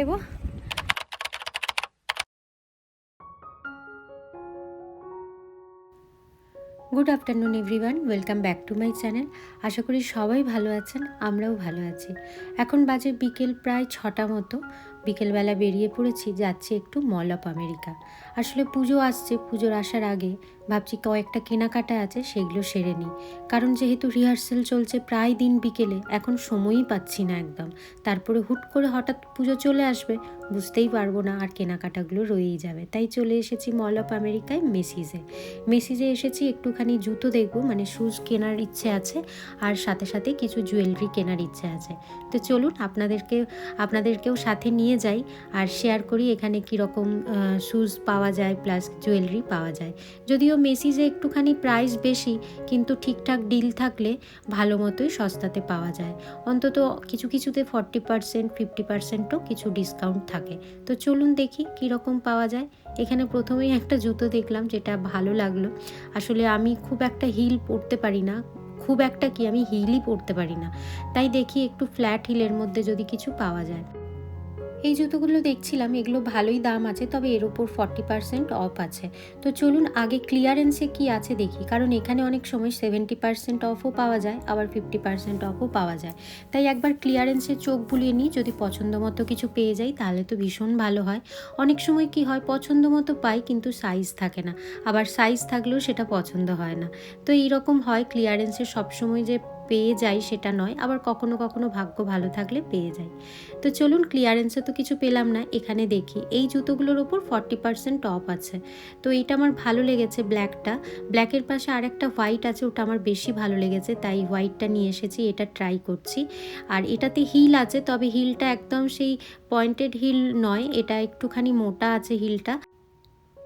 দেবো। Good afternoon everyone welcome back to my channel আশা করি সবাই ভালো আছেন, আমরাও ভালো আছি। এখন বাজে বিকেল প্রায় ছটা মতো। বিকেলবেলা বেরিয়ে পড়েছি, যাচ্ছি একটু মল অফ আমেরিকা। আসলে পুজো আসছে, পুজোর আসার আগে ভাবছি কয়েকটা কেনাকাটা আছে, সেগুলো সেরে নিই। কারণ যেহেতু রিহার্সেল চলছে প্রায় দিন বিকেলে, এখন সময়ই পাচ্ছি না একদম। তারপরে হুট করে হঠাৎ পুজো চলে আসবে, বুঝতেই পারব না আর কেনাকাটাগুলো রয়েই যাবে। তাই চলে এসেছি মল অফ আমেরিকায় মেসিজে মেসিজে এসেছি, একটুখানি জুতো দেখব মানে শুজ কেনার ইচ্ছে আছে, আর সাথে সাথে কিছু জুয়েলারি কেনার ইচ্ছে আছে। তো চলুন, আপনাদেরকে, আপনাদেরকেও সাথে নিয়ে যাই আর শেয়ার করি এখানে কীরকম শুজ পাওয়া যায় প্লাস জুয়েলারি পাওয়া যায়। যদিও মেসিজে একটুখানি প্রাইস বেশি, কিন্তু ঠিকঠাক ডিল থাকলে ভালো মতোই সস্তাতে পাওয়া যায়। অন্তত কিছু কিছুতে ফর্টি পার্সেন্ট ফিফটি পার্সেন্টও কিছু ডিসকাউন্ট থাকে। তো চলুন দেখি কীরকম পাওয়া যায়। এখানে প্রথমেই একটা জুতো দেখলাম যেটা ভালো লাগল। আসলে আমি খুব একটা হিল পরতে পারি না। খুব একটা কি আমি হিলই পরতে পারি না। তাই দেখি একটু ফ্ল্যাট হিলের মধ্যে যদি কিছু পাওয়া যায়। এই জুতোগুলো দেখছিলাম, এগুলো ভালোই দাম আছে, তবে এর ওপর ফর্টি পার্সেন্ট অফ আছে। তো চলুন আগে ক্লিয়ারেন্সে কি আছে দেখি, কারণ এখানে অনেক সময় সেভেন্টি পার্সেন্ট অফও পাওয়া যায়, আবার ফিফটি পার্সেন্ট অফও পাওয়া যায়। তাই একবার ক্লিয়ারেন্সে চোখ বুলিয়ে নিই, যদি পছন্দ মতো কিছু পেয়ে যাই, তাহলে তো ভীষণ ভালো হয়। অনেক সময় কি হয়, পছন্দ মতো পাই, কিন্তু সাইজ থাকে না। আবার সাইজ থাকলেও সেটা পছন্দ হয় না। তো এইরকম হয় ক্লিয়ারেন্সে সবসময় যে পেয়ে যাই সেটা নয়, আবার কখনো কখনো ভাগ্য ভালো থাকলে পেয়ে যাই। তো চলুন ক্লিয়ারেন্সে তো কিছু পেলাম না, এখানে দেখি। এই জুতোগুলোর ওপর ফর্টি পার্সেন্ট অফ আছে। তো এইটা আমার ভালো লেগেছে ব্ল্যাকটা ব্ল্যাকের পাশে আর একটা হোয়াইট আছে, ওটা আমার বেশি ভালো লেগেছে, তাই হোয়াইটটা নিয়ে এসেছি, এটা ট্রাই করছি। আর এটাতে হিল আছে, তবে হিলটা একদম সেই পয়েন্টেড হিল নয়, এটা একটুখানি মোটা আছে হিলটা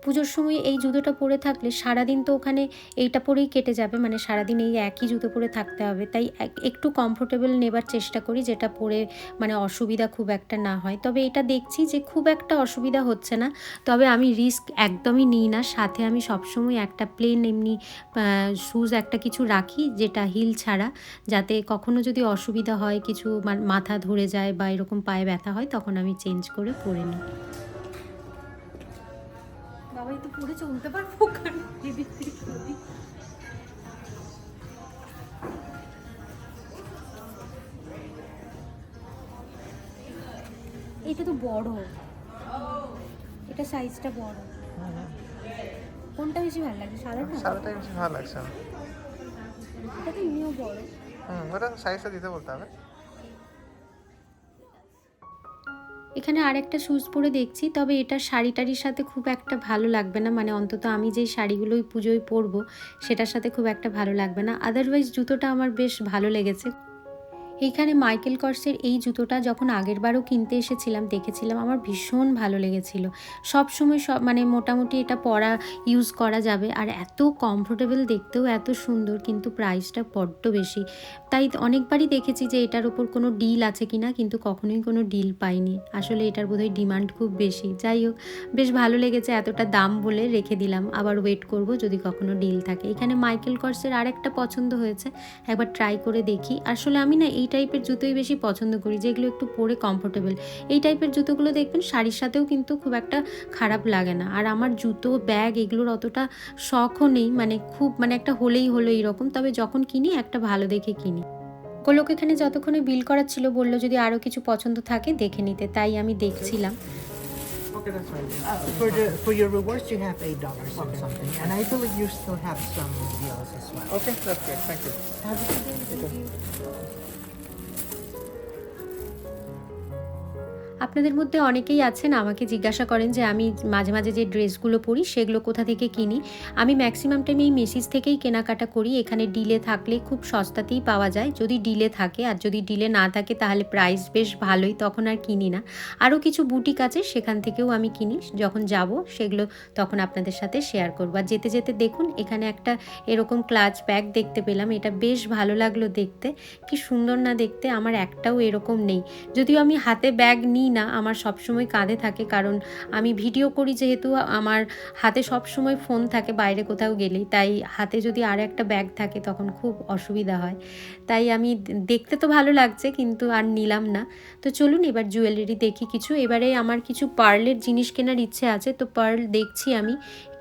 পুজোর সময় এই জুতোটা পরে থাকলে সারাদিন তো ওখানে এইটা পরেই কেটে যাবে মানে সারাদিন এই একই জুতো পরে থাকতে হবে। তাই এক- একটু কমফোর্টেবল নেবার চেষ্টা করি যেটা পরে মানে অসুবিধা খুব একটা না হয়। তবে এটা দেখছি যে খুব একটা অসুবিধা হচ্ছে না, তবে আমি রিস্ক একদমই নিই না। সাথে আমি সবসময় একটা প্লেন এমনি শুজ একটা কিছু রাখি যেটা হিল ছাড়া, যাতে কখনো যদি অসুবিধা হয়, কিছু মাথা ধরে যায় বা এরকম পায়ে ব্যথা হয়, তখন আমি চেঞ্জ করে পরে নিই। তো পরে চলতে পারব ওখানে। এদিক থেকে ওদিক। এটা তো বড়। এটা সাইজটা বড়। কোনটা বেশি ভালো লাগে সাদাটা? সাদাটাই বেশি ভালো লাগছে এটা তো এমনিও বড়। হুম ওটা সাইজটা দিতে বলতে হবে। এখানে আরেকটা শ্যুজ পরে দেখছি, তবে এটা শাড়ি টাড়ির সাথে খুব একটা ভালো লাগবে না। মানে অন্তত আমি যেই শাড়িগুলোই পুজোয় পরবো, সেটার সাথে খুব একটা ভালো লাগবে না। আদারওয়াইজ জুতোটা আমার বেশ ভালো লেগেছে। এইখানে মাইকেল কর্সের এই জুতোটা যখন আগের বারও কিনতে এসেছিলাম, দেখেছিলাম, আমার ভীষণ ভালো লেগেছিল। সব সময় সব মানে মোটামুটি এটা পরা ইউজ করা যাবে। আর এত কমফোর্টেবল দেখতেও এত সুন্দর, কিন্তু প্রাইসটা বড্ড বেশি। তাই অনেকবারই দেখেছি যে এটার ওপর কোনো ডিল আছে কিনা, কিন্তু কখনোই কোনো ডিল পাইনি। আসলে এটার বোধহয় ডিমান্ড খুব বেশি। যাই হোক, বেশ ভালো লেগেছে এতটা দাম বলে রেখে দিলাম। আবার ওয়েট করব যদি কখনো ডিল থাকে। এখানে মাইকেল কর্সের আরেকটা পছন্দ হয়েছে, একবার ট্রাই করে দেখি। আসলে আমি না এই টাইপের জুতোই বেশি পছন্দ করি যেগুলো একটু পরে কমফোর্টেবল এই টাইপের জুতোগুলো দেখবেন শাড়ির সাথেও কিন্তু খুব একটা খারাপ লাগে না। আর আমার জুতো ব্যাগ এগুলোর অতটা শখও নেই মানে খুব মানে একটা হলেই হলো এইরকম। তবে যখন কিনি একটা ভালো দেখে কিনি। গোলক এখানে যতক্ষণে বিল করার ছিল বলল যদি আরও কিছু পছন্দ থাকে দেখে নিতে। তাই আমি দেখছিলাম। Okay that's fine Uh, for the for your rewards, you have eight dollars or something, and I believe you still have some deals as well. Okay that's good thank you Have a good day. আপনাদের মধ্যে অনেকেই আছেন, আমাকে জিজ্ঞাসা করেন যে আমি মাঝে মাঝে যে ড্রেসগুলো পরি সেগুলো কোথা থেকে কিনি। আমি ম্যাক্সিমাম টাইম এই মেসিস থেকেই কেনাকাটা করি। এখানে ডিলে থাকলে খুব সস্তাতেই পাওয়া যায়। যদি ডিলে থাকে আর যদি ডিলে না থাকে তাহলে প্রাইস বেশ ভালোই, তখন আর কিনি না। আরও কিছু বুটিক আছে, সেখান থেকেও আমি কিনি। যখন যাব সেগুলো তখন আপনাদের সাথে শেয়ার করব। আর যেতে যেতে দেখুন, এখানে একটা এরকম ক্লাচ ব্যাগ দেখতে পেলাম। এটা বেশ ভালো লাগল দেখতে। কি সুন্দর না দেখতে, আমার একটাও এরকম নেই। যদিও আমি হাতে ব্যাগ নিই না, আমার সবসময় কাঁধে থাকে। কারণ আমি ভিডিও করি যেহেতু আমার হাতে সব সময় ফোন থাকে বাইরে কোথাও গেলেই। তাই হাতে যদি আর একটা ব্যাগ থাকে তখন খুব অসুবিধা হয়। তাই আমি দেখতে তো ভালো লাগছে কিন্তু আর নিলাম না। তো চলুন এবার জুয়েলারি দেখি কিছু। এবারে আমার কিছু পার্লের জিনিস কেনার ইচ্ছে আছে। তো পার্ল দেখছি আমি।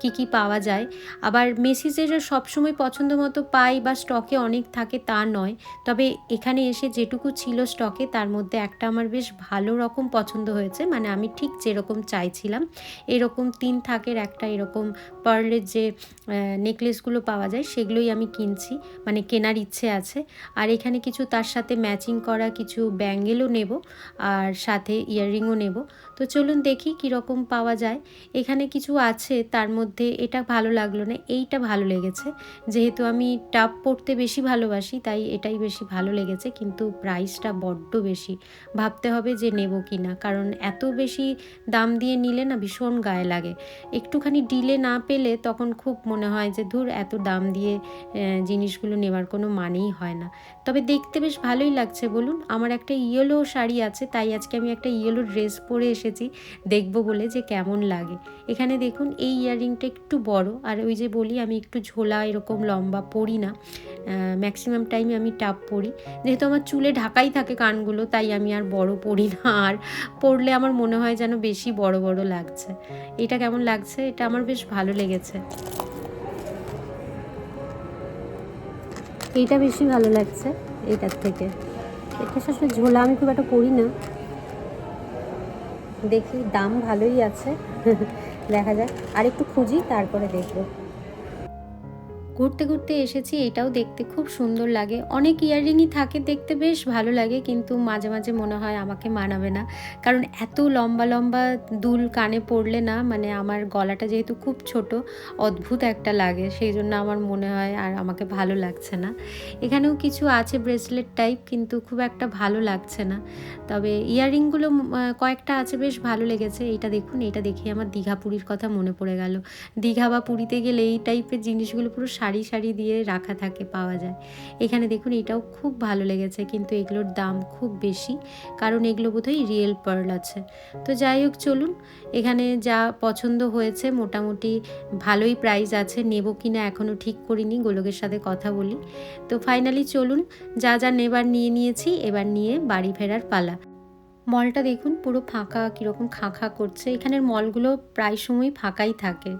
কি কি পাওয়া যায়। আবার মেসিজের সবসময় পছন্দ মতো পাই বা স্টকে অনেক থাকে তা নয়। তবে এখানে এসে যেটুকু ছিল স্টকে তার মধ্যে একটা আমার বেশ ভালো রকম পছন্দ হয়েছে। মানে আমি ঠিক যেরকম চাইছিলাম। এরকম তিন থাকের একটা এরকম পার্লের যে নেকলেসগুলো পাওয়া যায় সেগুলোই আমি কিনছি। মানে কেনার ইচ্ছে আছে। আর এখানে কিছু তার সাথে ম্যাচিং করা কিছু ব্যাঙ্গেলও নেব। আর সাথে ইয়াররিংও নেব। তো চলুন দেখি কীরকম পাওয়া যায়। এখানে কিছু আছে তার মধ্যে এটা ভালো লাগল না, এইটা ভালো লেগেছে। যেহেতু আমি টাপ পরতে বেশি ভালোবাসি, তাই এটাই বেশি ভালো লেগেছে, কিন্তু প্রাইসটা বড্ড বেশি। ভাবতে হবে যে নেব কি না কারণ এত বেশি দাম দিয়ে নিলে না ভীষণ গায়ে লাগে। একটুখানি ডিলে না পেলে তখন খুব মনে হয় যে ধুর, এত দাম দিয়ে জিনিসগুলো নেওয়ার কোনো মানেই হয় না। তবে দেখতে বেশ ভালোই লাগছে, বলুন। আমার একটা ইয়েলো শাড়ি আছে, তাই আজকে আমি একটা ইয়েলো ড্রেস পরে এসেছি, দেখব বলে যে কেমন লাগে। এখানে দেখুন, এই ইয়াররিংটা একটু বড়, আর ওই যে বলি আমি একটু ঝোলা এরকম লম্বা পরি না। ম্যাক্সিমাম টাইমে আমি টাপ পরি। যেহেতু আমার চুলে ঢাকাই থাকে কানগুলো, তাই আমি আর বড় পরি না। আর পরলে আমার মনে হয় যেন বেশি বড় বড় লাগছে। এটা কেমন লাগছে? এটা আমার বেশ ভালো লেগেছে। এইটা বেশি ভালো লাগছে, এইটার থেকে। এটা আসলে ঝোলা, আমি খুব একটা করি না। দেখি, দাম ভালোই আছে। দেখা যাক আর একটু খুঁজি, তারপরে দেখব। ঘুরতে ঘুরতে এসেছি, এটাও দেখতে খুব সুন্দর লাগে। অনেক ইয়াররিংই থাকে, দেখতে বেশ ভালো লাগে, কিন্তু মাঝে মাঝে মনে হয় আমাকে মানাবে না। কারণ এত লম্বা লম্বা দুল কানে পড়লে না মানে আমার গলাটা যেহেতু খুব ছোট, অদ্ভুত একটা লাগে। সেই জন্য আমার মনে হয় আর আমাকে ভালো লাগছে না। এখানেও কিছু আছে ব্রেসলেট টাইপ, কিন্তু খুব একটা ভালো লাগছে না। তবে ইয়াররিংগুলো কয়েকটা আছে, বেশ ভালো লেগেছে। এইটা দেখুন, এইটা দেখে আমার দীঘা পুরীর কথা মনে পড়ে গেল। দীঘা বা পুরীতে গেলে এই টাইপের জিনিসগুলো পুরো সারি সারি দিয়ে রাখা থাকে পাওয়া যায়। এখানে দেখুন এটাও খুব ভালো লেগেছে কিন্তু এগুলোর দাম খুব বেশি, কারণ এগুলো বোধহয় রিয়েল পার্ল আছে। তো যাই হোক, চলুন। এখানে যা পছন্দ হয়েছে মোটামুটি ভালোই প্রাইস আছে, নেব কি না এখনও ঠিক করিনি, গোলকের সাথে কথা বলি। তো ফাইনালি চলুন, যা যা নেবার নিয়ে নিয়েছি, এবার নিয়ে বাড়ি ফেরার পালা। মলটা দেখুন পুরো ফাঁকা, কীরকম খাঁ খাঁ করছে। এখানের মলগুলো প্রায় সময় ফাঁকাই থাকে।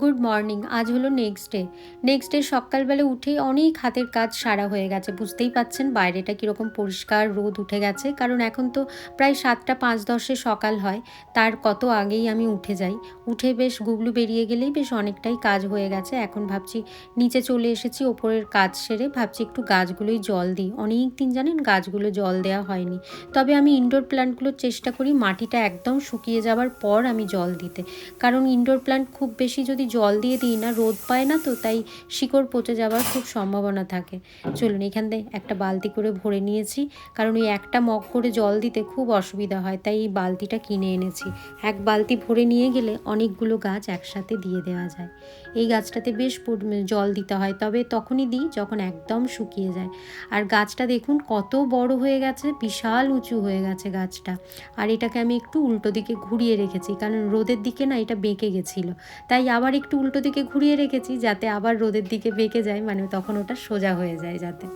গুড মর্নিং আজ হলো নেক্সট ডে নেক্সট ডে সকালবেলা উঠেই অনেক হাতের কাজ সারা হয়ে গেছে। বুঝতেই পাচ্ছেন বাইরেটা কীরকম পরিষ্কার, রোদ উঠে গেছে। কারণ এখন তো প্রায় সাতটা পাঁচ দশে সকাল হয়। তার কত আগেই আমি উঠে যাই। উঠে বেশ গুগলু বেরিয়ে গেলেই বেশ অনেকটাই কাজ হয়ে গেছে। এখন ভাবছি নিচে চলে এসেছি, ওপরের কাজ সেরে ভাবছি একটু গাছগুলোই জল দিই। অনেক দিন জানেন গাছগুলো জল দেওয়া হয়নি। তবে আমি ইনডোর প্ল্যান্টগুলোর চেষ্টা করি মাটিটা একদম শুকিয়ে যাওয়ার পর আমি জল দিতে। কারণ ইনডোর প্ল্যান্ট খুব বেশি যদি জল দিয়ে দিই না, রোদ পায় না তো, তাই শিকড় পচে যাওয়ার খুব সম্ভাবনা থাকে। চলুন, এখান থেকে একটা বালতি করে ভরে নিয়েছি। কারণ ওই একটা মগ করে জল দিতে খুব অসুবিধা হয়, তাই এই বালতিটা কিনে এনেছি। এক বালতি ভরে নিয়ে গেলে অনেকগুলো গাছ একসাথে দিয়ে দেওয়া যায়। এই গাছটাতে বেশ জল দিতে হয়, তবে তখনই দিই যখন একদম শুকিয়ে যায়। আর গাছটা দেখুন কত বড় হয়ে গেছে, বিশাল উঁচু হয়ে গেছে গাছটা। আর এটাকে আমি একটু উল্টো দিকে ঘুরিয়ে রেখেছি, কারণ রোদের দিকে না এটা বেঁকে গেছিল। তাই আবার একটু উল্টো দিকে ঘুরিয়ে রেখেছি যাতে আবার রোদের দিকে বেঁকে যায় মানে তখন ওটা সোজা হয়ে যায় যাতে।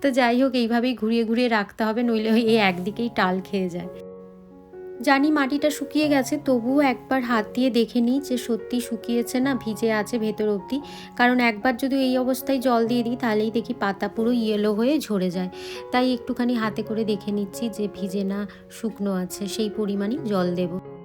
তো যাই হোক, এইভাবেই ঘুরিয়ে ঘুরিয়ে রাখতে হবে, নইলে ওই একদিকেই টাল খেয়ে যায়। জানি মাটিটা শুকিয়ে গেছে, তবুও একবার হাত দিয়ে দেখে নিই যে সত্যি শুকিয়েছে না, ভিজে আছে ভেতর অবধি। কারণ একবার যদি এই অবস্থায় জল দিয়ে দিই, তাহলেই দেখি পাতা পুরো ইয়েলো হয়ে ঝরে যায়। তাই একটুখানি হাতে করে দেখে নিচ্ছি যে ভিজে না, শুকনো আছে, সেই পরিমাণই জল দেবো।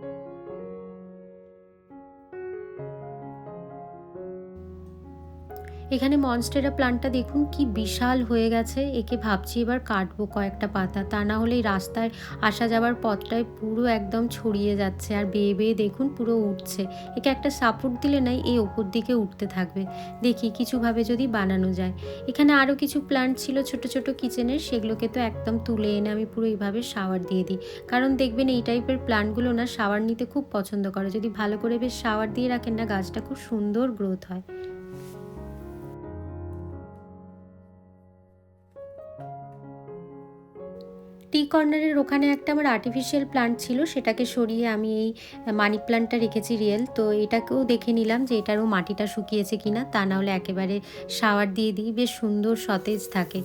এখানে মনস্টেরা প্লান্টটা দেখুন কি বিশাল হয়ে গেছে। একে ভাবছি এবার কাটবো কয়েকটা পাতা। তা না হলে রাস্তায় আসা যাওয়ার পথটায় পুরো একদম ছড়িয়ে যাচ্ছে আর বেয়ে বেয়ে দেখুন পুরো উঠছে। একে একটা সাপোর্ট দিলে নাই, এই ওপর দিকে উঠতে থাকবে। দেখি কিছুভাবে যদি বানানো যায়। এখানে আরও কিছু প্লান্ট ছিল ছোট ছোট কিচেনের সেগুলোকে তো একদম তুলে এনে আমি পুরো এইভাবে শাওয়ার দিয়ে দিই। কারণ দেখবেন এই টাইপের প্লান্টগুলো না শাওয়ার নিতে খুব পছন্দ করে। যদি ভালো করে বেশ শাওয়ার দিয়ে রাখেন না, গাছটা খুব সুন্দর গ্রোথ হয়। টি কর্নারের ওখানে একটা আমার আর্টিফিশিয়াল প্লান্ট ছিল, সেটাকে সরিয়ে আমি এই মানি প্লান্টটা রেখেছি রিয়েল তো এটাকেও দেখে নিলাম যে এটারও মাটিটা শুকিয়েছে কিনা, তা না হলে একেবারে শাওয়ার দিয়ে দিই, বেশ সুন্দর সতেজ থাকে।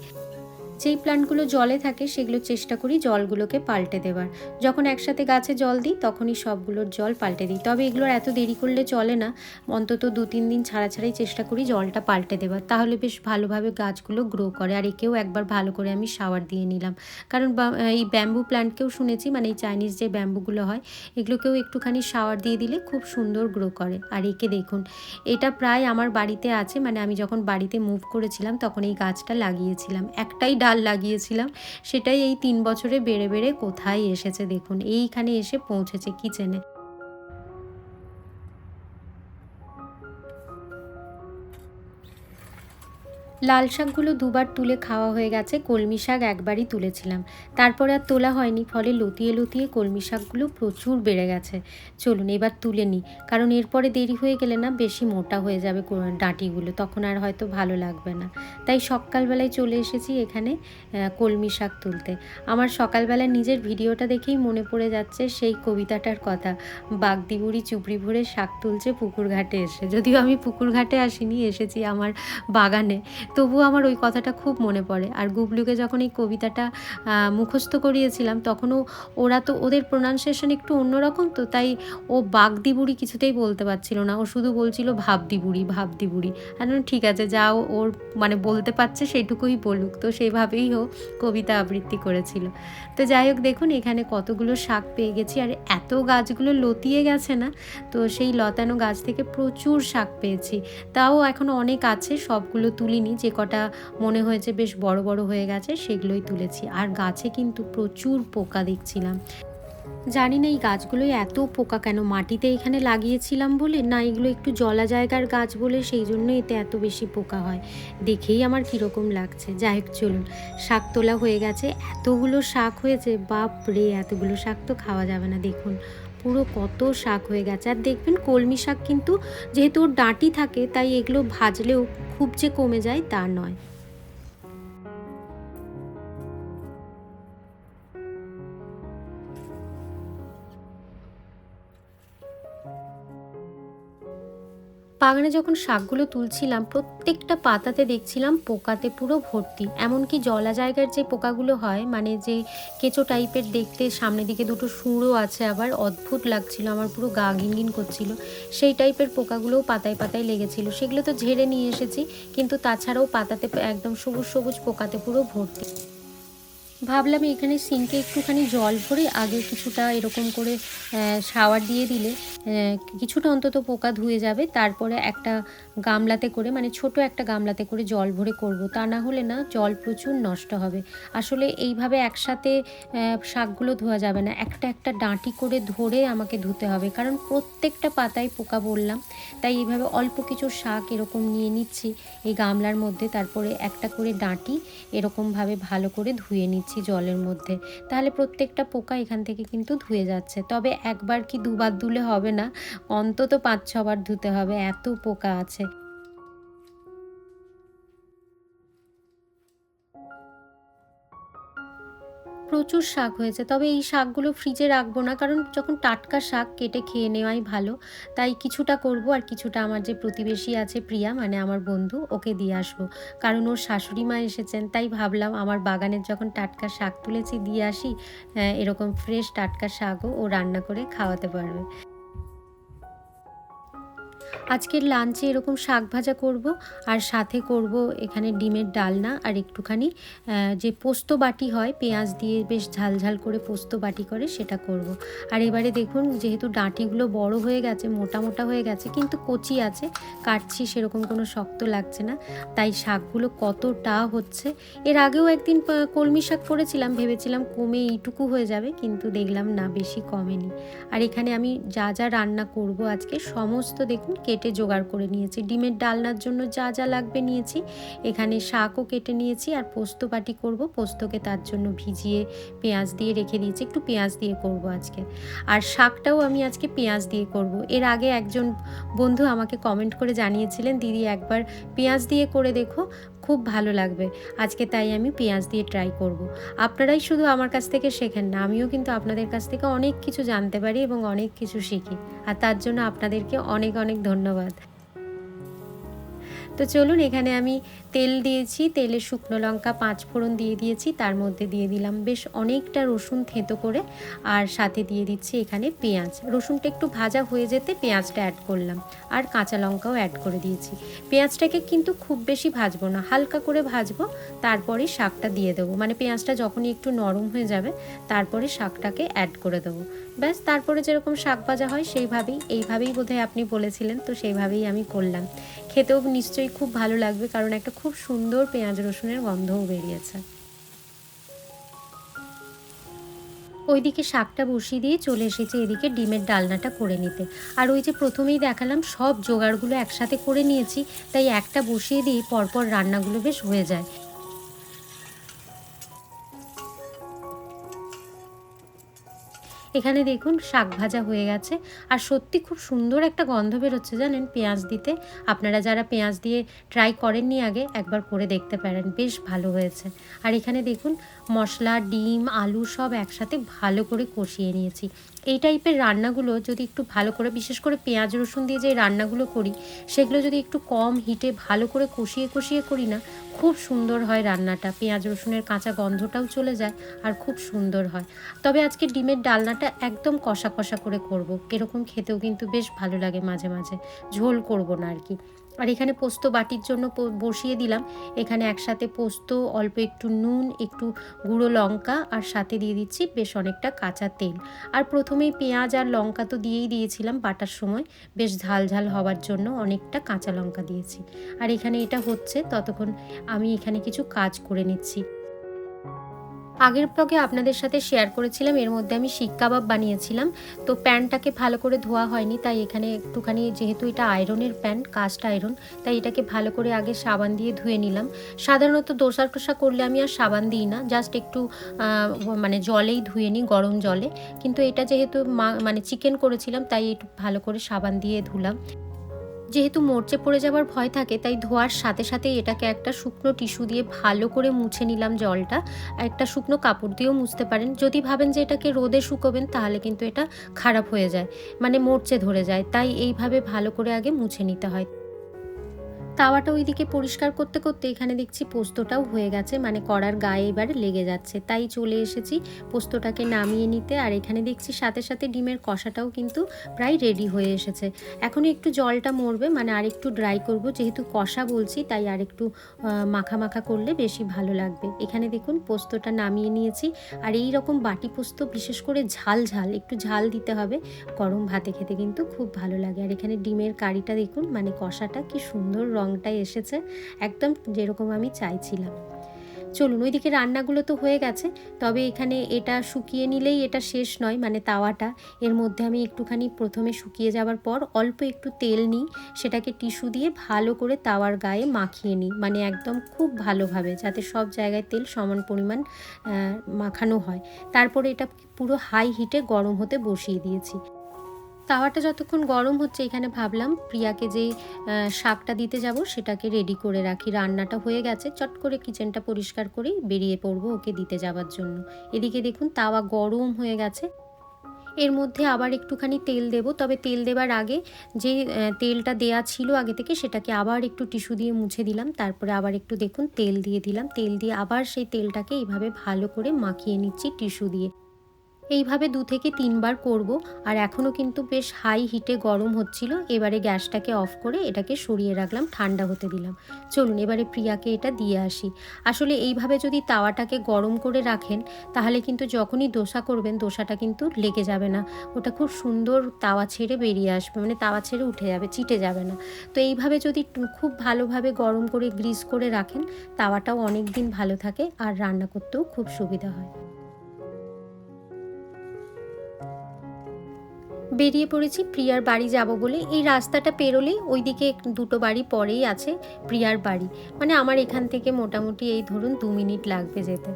যেই প্লান্টগুলো জলে থাকে সেগুলো চেষ্টা করি জলগুলোকে পাল্টে দেওয়ার। যখন একসাথে গাছে জল দিই, তখনই সবগুলোর জল পাল্টে দিই। তবে এগুলোর এত দেরি করলে চলে না। অন্তত দু তিন দিন ছাড়া ছাড়াই চেষ্টা করি জলটা পাল্টে দেওয়ার। তাহলে বেশ ভালোভাবে গাছগুলো গ্রো করে। আর একেও একবার ভালো করে আমি শাওয়ার দিয়ে নিলাম। কারণ এই ব্যাম্বু প্ল্যান্টকেও শুনেছি মানে এই চাইনিজ যে ব্যাম্বুগুলো হয়, এগুলোকেও একটুখানি শাওয়ার দিয়ে দিলে খুব সুন্দর গ্রো করে। আর একে দেখুন, এটা প্রায় আমার বাড়িতে আছে। মানে আমি যখন বাড়িতে মুভ করেছিলাম, তখন এই গাছটা লাগিয়েছিলাম। একটাই ডাল লাগিয়েছিলাম। সেটাই এই তিন বছরে বেড়ে বেড়ে কোথায় এসেছে দেখুন। এইখানে এসে পৌঁছেছে কিচেনে লাল শাকগুলো দুবার তুলে খাওয়া হয়ে গেছে, কলমি শাক একবারই তুলেছিলাম। তারপরে আর তোলা হয়নি, ফলে লতিয়ে লতিয়ে কলমি শাকগুলো প্রচুর বেড়ে গেছে। চলুন এবার তুলে নিই, কারণ এরপরে দেরি হয়ে গেলে না বেশি মোটা হয়ে যাবে ডাঁটিগুলো, তখন আর হয়তো ভালো লাগবে না। তাই সকালবেলায় চলে এসেছি এখানে কলমি শাক তুলতে। আমার সকালবেলা নিজের ভিডিওটা দেখেই মনে পড়ে যাচ্ছে সেই কবিতাটার কথা, বাগদিবুড়ি চুপড়ি ভরে শাক তুলছে পুকুর ঘাটে এসে। যদিও আমি পুকুর ঘাটে আসিনি, এসেছি আমার বাগানে। তবুও আমার ওই কথাটা খুব মনে পড়ে। আর গুবলুকে যখন এই কবিতাটা মুখস্থ করিয়েছিলাম, তখনও ওরা তো ওদের প্রোনাউন্সিয়েশন একটু অন্যরকম তো, তাই ও বাগদি বুড়ি কিছুতেই বলতে পারছিল না। ও শুধু বলছিল ভাবদি বুড়ি ভাবদি বুড়ি আর ঠিক আছে যা ওর মানে বলতে পারছে সেইটুকুই বলুক। তো সেইভাবেই ও কবিতা আবৃত্তি করেছিল। তো যাই হোক, দেখুন, এখানে কতগুলো শাক পেয়ে গেছি। আর এত গাছগুলো লতিয়ে গেছে না, তো সেই লতানো গাছ থেকে প্রচুর শাক পেয়েছি। তাও এখনও অনেক আছে, সবগুলো তুলিনি। যে কটা মনে হয়েছে বেশ বড় বড় হয়ে গেছে সেগুলোই তুলেছি। আর গাছে কিন্তু প্রচুর পোকা দেখছিলাম। জানি না এই গাছগুলোই এত পোকা কেন? মাটিতে এখানে লাগিয়েছিলাম বলে? না, এগুলো একটু জলা জায়গার গাছ বলে সেই জন্য এতে এত বেশি পোকা হয়। দেখেই আমার কীরকম লাগছে। যাই হোক, চলুন। শাক তোলা হয়ে গেছে। এতগুলো শাক হয়েছে বাপ রে এতগুলো শাক তো খাওয়া যাবে না। দেখুন। পুরো কত শাক হয়ে গেছে। আর দেখবেন কলমি শাক কিন্তু যেহেতু ওর ডাঁটি থাকে, তাই এগুলো ভাজলেও খুব যে কমে যায় তা নয়। বাগানে যখন শাকগুলো তুলছিলাম, প্রত্যেকটা পাতাতে দেখছিলাম পোকাতে পুরো ভর্তি। এমনকি জলা জায়গার যে পোকাগুলো হয় মানে যে কেঁচো টাইপের দেখতে সামনের দিকে দুটো সুঁড়ো আছে আবার, অদ্ভুত লাগছিল, আমার পুরো গা ঘিনঘিন করছিল। সেই টাইপের পোকাগুলোও পাতায় পাতায় লেগেছিল। সেগুলো তো ঝেড়ে নিয়ে এসেছি, কিন্তু তাছাড়াও পাতাতে একদম সবুজ সবুজ পোকাতে পুরো ভর্তি। ভাবলাম এখানে সিঙ্কে একটুখানি জল ভরে আগে কিছুটা এরকম করে শাওয়ার দিয়ে দিলে কিছুটা অন্তত পোকা ধুয়ে যাবে। তারপরে একটা গামলাতে করে মানে ছোট একটা গামলাতে করে জল ভরে করব। তা না হলে না জল প্রচুর নষ্ট হবে। আসলে এইভাবে একসাথে শাকগুলো ধোয়া যাবে না। একটা একটা ডাঁটি করে ধরে আমাকে ধুতে হবে। কারণ প্রত্যেকটা পাতায় পোকা বললাম তাই এইভাবে অল্প কিছু শাক এরকম নিয়ে নিচ্ছি এই গামলার মধ্যে। তারপরে একটা করে ডাঁটি এরকমভাবে ভালো করে ধুয়ে নিচ্ছি। জলের মধ্যে, তাহলে প্রত্যেকটা পোকা এখান থেকে কিন্তু ধুয়ে যাচ্ছে। তবে একবার কি দুবার ধুলে হবে না? অন্তত পাঁচ ছবার ধুতে হবে, এত পোকা আছে। প্রচুর শাক হয়েছে। তবে এই শাকগুলো ফ্রিজে রাখব না, কারণ যখন টাটকা শাক কেটে খেয়ে নেওয়াই ভালো, তাই কিছুটা করব আর কিছুটা আমার যে প্রতিবেশী আছে প্রিয়া মানে আমার বন্ধু, ওকে দিয়ে আসব। কারণ ওর শাশুড়ি মা এসেছেন, তাই ভাবলাম আমার বাগানের যখন টাটকা শাক তুলেছি, দিয়ে আসি হ্যাঁ এরকম ফ্রেশ টাটকা শাকও ও রান্না করে খাওয়াতে পারবে। আজকের লাঞ্চে এরকম শাক ভাজা করব, আর সাথে করব এখানে ডিমের ডালনা আর একটুখানি যে পোস্ত বাটি হয়, পেঁয়াজ দিয়ে বেশ ঝাল ঝাল করে পোস্ত বাটি করে সেটা করব। আর এবারে দেখুন যেহেতু ডাঁটিগুলো বড় হয়ে গেছে, মোটা মোটা হয়ে গেছে, কিন্তু কচি আছে, কাটছি সেরকম কোনো শক্ত লাগছে না, তাই শাকগুলো কতটা হচ্ছে, এর আগেও একদিন কলমি শাক করেছিলাম, ভেবেছিলাম কমে এইটুকু হয়ে যাবে, কিন্তু দেখলাম না, বেশি কমেনি আর এখানে আমি যা যা রান্না করব আজকে, সমস্ত দেখুন কেটে জোগাড় করে নিয়েছি। ডিমের ডালনার জন্য যা যা লাগবে নিয়েছি। এখানে শাকও কেটে নিয়েছি আর পোস্ত বাটি করব। পোস্তকে তার জন্য ভিজিয়ে পেঁয়াজ দিয়ে রেখে দিয়েছি। একটু পেঁয়াজ দিয়ে করব আজকে। আর শাকটাও আমি আজকে পেঁয়াজ দিয়ে করব। এর আগে একজন বন্ধু আমাকে কমেন্ট করে জানিয়েছিলেন, দিদি একবার পেঁয়াজ দিয়ে করে দেখো। খুব ভালো লাগবে। আজকে তাই আমি পেঁয়াজ দিয়ে ট্রাই করব। আপনারাই শুধু আমার কাছ থেকে শেখেন না, আমিও কিন্তু আপনাদের কাছ থেকে অনেক কিছু জানতে পারি এবং অনেক কিছু শিখি। আর তার জন্য আপনাদেরকে অনেক অনেক ধন্যবাদ। তো চলুন, এখানে আমি তেল দিয়েছি, তেলে শুকনো লঙ্কা, পাঁচ ফোড়ন দিয়ে দিয়েছি, তার মধ্যে দিয়ে দিলাম বেশ অনেকটা রসুন থেঁতো করে, আর সাথে দিয়ে দিচ্ছি এখানে পেঁয়াজ। রসুনটা একটু ভাজা হয়ে যেতে পেঁয়াজটা অ্যাড করলাম, আর কাঁচা লঙ্কাও অ্যাড করে দিয়েছি। পেঁয়াজটাকে কিন্তু খুব বেশি ভাজবো না, হালকা করে ভাজবো, তারপরে শাকটা দিয়ে দেবো। মানে পেঁয়াজটা যখনই একটু নরম হয়ে যাবে, তারপরে শাকটাকে অ্যাড করে দেবো। ব্যাস, তারপরে যেরকম শাক ভাজা হয়, সেইভাবেই, এইভাবেই বোধহয় আপনি বলেছিলেন, তো সেইভাবেই আমি করলাম। খেতেও নিশ্চয়ই খুব ভালো লাগবে, কারণ একটা খুব সুন্দর পেঁয়াজ রসুনের গন্ধও বেরিয়েছে। ওইদিকে শাকটা বসিয়ে দিয়ে চলে এসেছে এদিকে ডিমের ডালনাটা করে নিতে। আর ওই যে প্রথমেই দেখালাম, সব জোগাড়গুলো একসাথে করে নিয়েছি, তাই একটা বসিয়ে দিয়ে পরপর রান্নাগুলো বেশ হয়ে যায়। এখানে দেখুন শাক ভাজা হয়ে গেছে। আর সত্যি খুব সুন্দর একটা গন্ধ বেরোচ্ছে জানেন পেঁয়াজ দিতে। আপনারা যারা পেঁয়াজ দিয়ে ট্রাই করেননি আগে, একবার করে দেখতে পারেন। বেশ ভালো হয়েছে। আর এখানে দেখুন মশলা, ডিম, আলু সব একসাথে ভালো করে কষিয়ে নিয়েছি। এই টাইপের রান্নাগুলো যদি একটু ভালো করে, বিশেষ করে পেঁয়াজ, রসুন দিয়ে যে রান্নাগুলো করি, সেগুলো যদি একটু কম হিটে ভালো করে কষিয়ে কষিয়ে করি না খুব সুন্দর হয় রান্নাটা। পেঁয়াজ, রসুনের কাঁচা গন্ধটাও চলে যায় আর খুব সুন্দর হয়। তবে আজকে ডিমের ডালনাটা একদম কষা কষা করে করব। এরকম খেতেও কিন্তু বেশ ভালো লাগে মাঝে মাঝে। ঝোল করব না আর কি। আর এখানে পোস্ত বাটির জন্য বসিয়ে দিলাম। এখানে একসাথে পোস্ত, অল্প একটু নুন, একটু গুঁড়ো লঙ্কা আর সাথে দিয়ে দিচ্ছি বেশ অনেকটা কাঁচা তেল। আর প্রথমেই পেঁয়াজ আর লঙ্কা তো দিয়েই দিয়েছিলাম বাটার সময়। বেশ ঝাল ঝাল হওয়ার জন্য অনেকটা কাঁচা লঙ্কা দিয়েছি। আর এখানে এটা হচ্ছে, ততক্ষণ আমি এখানে কিছু কাজ করে নিচ্ছি। আগের ব্লগে আপনাদের সাথে শেয়ার করেছিলাম, এর মধ্যে আমি শিক কাবাব বানিয়েছিলাম। তো প্যানটাকে ভালো করে ধোয়া হয়নি, তাই এখানে একটুখানি যেহেতু এটা আয়রনের প্যান কাস্ট আয়রন তাই এটাকে ভালো করে আগে সাবান দিয়ে ধুয়ে নিলাম। সাধারণত দোসা টোসা করলে আমি আর সাবান দিই না জাস্ট একটু মানে জলেই ধুয়ে নিই, গরম জলে। কিন্তু এটা যেহেতু মানে চিকেন করেছিলাম, তাই একটু ভালো করে সাবান দিয়ে ধুলাম। যেহেতু মরচে পড়ে যাবার ভয় থাকে, তাই ধোয়ার সাথে সাথে এটাকে একটা শুকনো টিস্যু দিয়ে ভালো করে মুছে নিলাম জলটা। আর একটা শুকনো কাপড় দিয়েও মুছতে পারেন। যদি ভাবেন যে এটাকে রোদে শুকোবেন, তাহলে কিন্তু এটা খারাপ হয়ে যায়। মানে মরচে ধরে যায়। তাই এইভাবে ভালো করে আগে মুছে নিতে হয়। তাওয়াটা ওইদিকে পরিষ্কার করতে করতে এখানে দেখছি পোস্তটাও হয়ে গেছে মানে কড়ার গায়ে এবারে লেগে যাচ্ছে। তাই চলে এসেছি পোস্তটাকে নামিয়ে নিতে, আর এখানে দেখছি সাথে সাথে ডিমের কষাটাও কিন্তু প্রায় রেডি হয়ে এসেছে। এখন একটু জলটা মরবে মানে আর একটু ড্রাই করব, যেহেতু কষা বলছি, তাই আর একটু মাখা মাখা করলে বেশি ভালো লাগবে। এখানে দেখুন পোস্তটা নামিয়ে নিয়েছি, আর এই রকম বাটি পোস্ত, বিশেষ করে ঝাল ঝাল, একটু ঝাল দিতে হবে, গরম ভাতে খেতে কিন্তু খুব ভালো লাগে। আর এখানে ডিমের কারিটা দেখুন মানে কষাটা কি সুন্দর রংটাই এসেছে একদম যেরকম আমি চাইছিলাম। চলুন, ওইদিকে রান্নাগুলো তো হয়ে গেছে, তবে এখানে এটা শুকিয়ে নিলেই এটা শেষ নয় মানে তাওয়াটা। এর মধ্যে আমি একটুখানি প্রথমে শুকিয়ে যাওয়ার পর অল্প একটু তেল নিই, সেটাকে টিস্যু দিয়ে ভালো করে তাওয়ার গায়ে মাখিয়ে নিই মানে একদম খুব ভালোভাবে, যাতে সব জায়গায় তেল সমান পরিমাণ মাখানো হয়। তারপরে এটা পুরো হাই হিটে গরম হতে বসিয়ে দিয়েছি। তাওয়াটা যতক্ষণ গরম হচ্ছে, এখানে ভাবলাম প্রিয়াকে যে শাকটা দিতে যাব, সেটাকে রেডি করে রাখি। রান্নাটা হয়ে গেছে, চট করে কিচেনটা পরিষ্কার করেই বেরিয়ে পড়ব ওকে দিতে যাওয়ার জন্য। এদিকে দেখুন, তাওয়া গরম হয়ে গেছে। এর মধ্যে আবার একটুখানি তেল দেব, তবে তেল দেবার আগে যে তেলটা দেয়া ছিল আগে থেকে, সেটাকে আবার একটু টিস্যু দিয়ে মুছে দিলাম। তারপরে আবার একটু দেখুন, তেল দিয়ে দিলাম। তেল দিয়ে আবার সেই তেলটাকে এইভাবে ভালো করে মাখিয়ে নিচ্ছি টিস্যু দিয়ে। এইভাবে দু থেকে তিনবার করব, আর এখনও কিন্তু বেশ হাই হিটে গরম হচ্ছিল। এবারে গ্যাসটাকে অফ করে এটাকে সরিয়ে রাখলাম, ঠান্ডা হতে দিলাম। চলুন, এবারে প্রিয়াকে এটা দিয়ে আসি। আসলে এইভাবে যদি তাওয়াটাকে গরম করে রাখেন, তাহলে কিন্তু যখনই দোসা করবেন, দোসাটা কিন্তু লেগে যাবে না। ওটা খুব সুন্দর তাওয়া ছেড়ে বেরিয়ে আসবে মানে তাওয়া ছেড়ে উঠে যাবে, চিটে যাবে না। তো এইভাবে যদি খুব ভালোভাবে গরম করে গ্রিস করে রাখেন, তাওয়াটাও অনেক দিন ভালো থাকে, আর রান্না করতেও খুব সুবিধা হয়। বেরিয়ে পড়েছি, প্রিয়ার বাড়ি যাব বলে। এই রাস্তাটা পেরোলেই ওইদিকে দুটো বাড়ি পরেই আছে প্রিয়ার বাড়ি। মানে আমার এখান থেকে মোটামুটি এই ধরুন দু মিনিট লাগবে যেতে।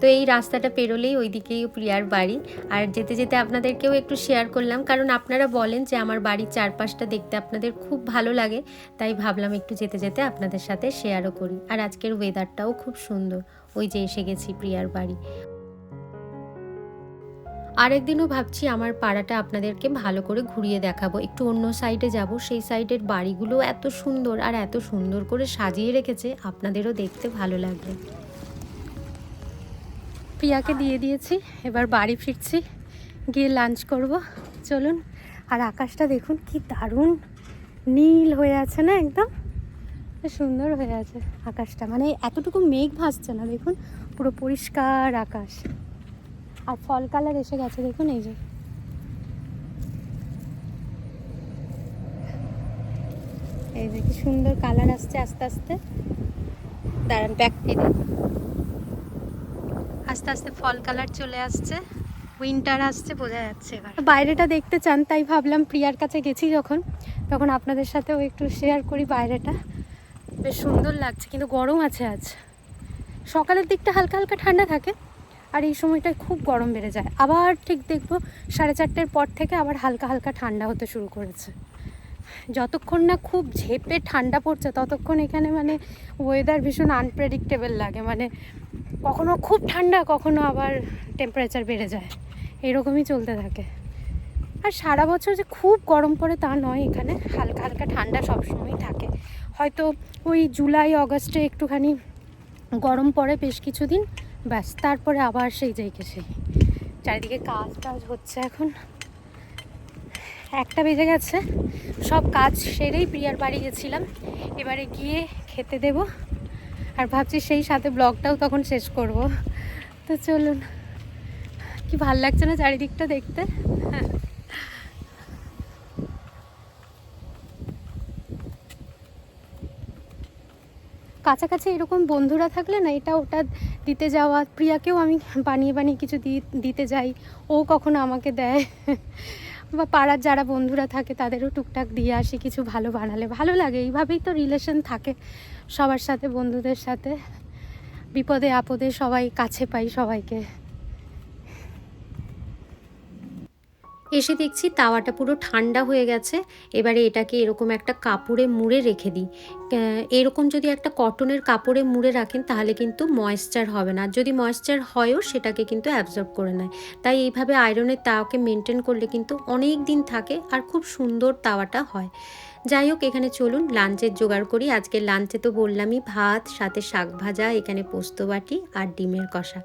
তো এই রাস্তাটা পেরোলেই ওইদিকেই প্রিয়ার বাড়ি। আর যেতে যেতে আপনাদেরকেও একটু শেয়ার করলাম। কারণ আপনারা বলেন যে আমার বাড়ির চারপাশটা দেখতে আপনাদের খুব ভালো লাগে। তাই ভাবলাম একটু যেতে যেতে আপনাদের সাথে শেয়ারও করি। আর আজকের ওয়েদারটাও খুব সুন্দর। ওই যে এসে গেছি প্রিয়ার বাড়ি। আরেকদিনও ভাবছি আমার পাড়াটা আপনাদেরকে ভালো করে ঘুরিয়ে দেখাবো। একটু অন্য সাইডে যাব। সেই সাইডের বাড়িগুলো এত সুন্দর আর এত সুন্দর করে সাজিয়ে রেখেছে। আপনাদেরও দেখতে ভালো লাগবে। প্রিয়াকে দিয়ে দিয়েছি। এবার বাড়ি ফিরছি। গিয়ে লাঞ্চ করব। চলুন। আর আকাশটা দেখুন কি দারুণ নীল হয়ে আছে না একদম? সুন্দর হয়ে আছে আকাশটা। মানে এতটুকু মেঘ ভাসছে না, দেখুন। পুরো পরিষ্কার আকাশ। আর ফল কালার এসে গেছে, দেখুন এই যে। এই যে কি সুন্দর কালার আসছে আস্তে আস্তে। দাঁড়ান ব্যাক দিদি আস্তে আস্তে ফল কালার চলে আসছে উইন্টার আসছে, বোঝা যাচ্ছে এবার। বাইরেটা দেখতে চান, তাই ভাবলাম প্রিয়ার কাছে গেছি যখন। তখন আপনাদের সাথেও একটু শেয়ার করি বাইরেটা। বেশ সুন্দর লাগছে, কিন্তু গরম আছে আজ। সকালের দিকটা হালকা হালকা ঠান্ডা থাকে। আর এই সময়টায় খুব গরম বেড়ে যায়। আবার ঠিক দেখব সাড়ে চারটের পর থেকে আবার হালকা হালকা ঠান্ডা হতে শুরু করেছে। যতক্ষণ না খুব ঝেপে ঠান্ডা পড়ছে, ততক্ষণ এখানে মানে ওয়েদার ভীষণ আনপ্রেডিক্টেবল লাগে। মানে কখনো খুব ঠান্ডা, কখনো আবার টেম্পারেচার বেড়ে যায়। এরকমই চলতে থাকে। আর সারা বছর যে খুব গরম পড়ে তা নয়, এখানে হালকা হালকা ঠান্ডা সবসময়ই থাকে। হয়তো ওই জুলাই, অগস্টে একটুখানি গরম পড়ে বেশ কিছুদিন। ব্যাস, তারপরে আবার সেই জায়গা সেই চারিদিকে কাজ টাজ হচ্ছে এখন। একটা বেজে গেছে, সব কাজ সেরেই প্রিয়ার বাড়ি গেছিলাম। এবারে গিয়ে খেতে দেব। আর ভাবছি সেই সাথে ব্লগটাও তখন শেষ করব। তো চলুন, কি ভালো লাগছে না চারিদিকটা দেখতে? হ্যাঁ। কাছাকাছি এরকম বন্ধুরা থাকলে না, এটা ওটা দিতে যাওয়া, প্রিয়াকেও আমি বানিয়ে বানিয়ে কিছু দিতে যাই, ও কখনো আমাকে দেয়। বা পাড়ার যারা বন্ধুরা থাকে, তাদেরও টুকটাক দিয়ে আসি, কিছু ভালো বানালে। ভালো লাগে, এইভাবেই তো রিলেশন থাকে সবার সাথে, বন্ধুদের সাথে। বিপদে আপদে সবাই কাছে পাই সবাইকে। এসে দেখছি তাওয়াটা পুরো ঠান্ডা হয়ে গেছে। এবারে এটাকে এরকম একটা কাপড়ে মুড়ে রেখে দিই। এরকম যদি একটা কটনের কাপড়ে মুড়ে রাখেন তাহলে কিন্তু ময়েশ্চার হবে না। যদি ময়েশ্চার হয়ও সেটাকে কিন্তু অ্যাবজর্ব করে নেয়। তাই এইভাবে আয়রনের তাওয়াকে মেনটেন করলে কিন্তু অনেক দিন থাকে আর খুব সুন্দর তাওয়াটা হয়। যাই হোক, এখানে চলুন লাঞ্চের জোগাড় করি। আজকে লাঞ্চে তো বললামই ভাত, সাথে শাক ভাজা, এখানে পোস্ত বাটি আর ডিমের কষা।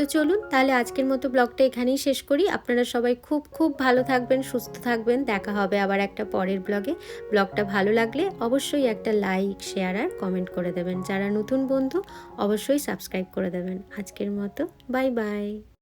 তো চলুন, তাহলে আজকের মতো ব্লগটা এখানেই শেষ করি। আপনারা সবাই খুব খুব ভালো থাকবেন, সুস্থ থাকবেন। দেখা হবে আবার একটা পরের ব্লগে। ব্লগটা ভালো লাগলে অবশ্যই একটা লাইক, শেয়ার আর কমেন্ট করে দেবেন। যারা নতুন বন্ধু, অবশ্যই সাবস্ক্রাইব করে দেবেন। আজকের মতো, বাই বাই।